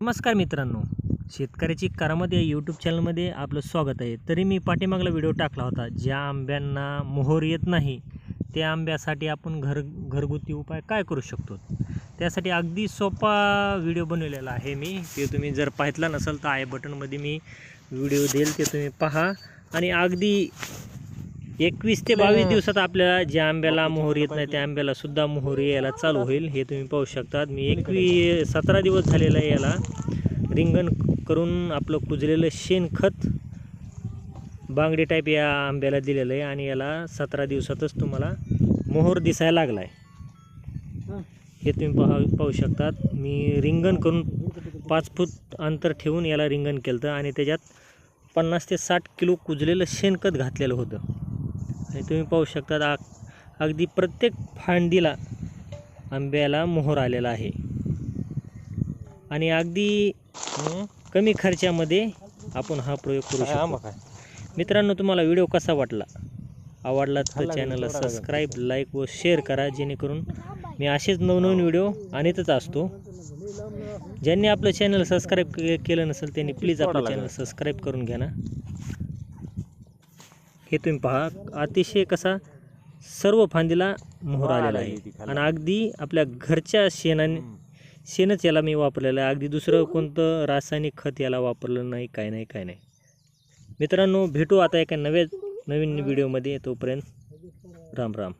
नमस्कार मित्रांनो. शेतकऱ्याची करामत या यूट्यूब चॅनलमध्ये आपलं स्वागत आहे. तरी मी पाठीमागला व्हिडिओ टाकला होता ज्या आंब्यांना मोहर येत नाही त्या आंब्यासाठी आपण घर घरगुती उपाय काय करू शकतो? त्यासाठी अगदी सोपा व्हिडिओ बनवलेला आहे मी. ते तुम्ही जर पाहितला नसेल तर आय बटनमध्ये मी व्हिडिओ देईल ते तुम्ही पहा. आणि अगदी एकवीस ते बावीस दिवसात आपल्याला ज्या आंब्याला मोहर येत नाही त्या आंब्याला सुद्धा मोहर यायला चालू होईल हे तुम्ही पाहू शकतात. मी एकवी सतरा दिवस झालेलं आहे याला. रिंगण करून आपलं कुजलेलं शेणखत बांगडी टाईप या आंब्याला दिलेलं आहे आणि याला सतरा दिवसातच तुम्हाला मोहर दिसायला लागला आहे हे तुम्ही पाहा पाहू शकतात. मी रिंगण करून पाच फूट अंतर ठेवून याला रिंगण केलं होतं आणि त्याच्यात पन्नास ते साठ किलो कुजलेलं शेणखत घातलेलं होतं. आणि तुम्ही पाहू शकतात आ अगदी प्रत्येक फांदीला आंब्याला मोहर आलेला आहे. आणि अगदी कमी खर्चामध्ये आपण हा प्रयोग करू शकतो. मित्रांनो तुम्हाला व्हिडिओ कसा वाटला? आवडला तर चॅनलला सबस्क्राईब लाईक व शेअर करा जेणेकरून मी असेच नवनवीन व्हिडिओ आणतच असतो. ज्यांनी आपलं चॅनल सबस्क्राईब केलं नसेल त्यांनी प्लीज आपलं चॅनल सबस्क्राईब करून घ्या ना. हे तुम्ही पहा अतिशय कसा सर्व फांदीला मोहर आलेला आहे आणि अगदी आपल्या घरच्या शेणाने शेणच याला मी वापरलेलं आहे. अगदी दुसरं कोणतं रासायनिक खत याला वापरलं नाही काय नाही काय नाही. मित्रांनो भेटू आता एका नव्या नवीन व्हिडिओमध्ये. तोपर्यंत राम राम.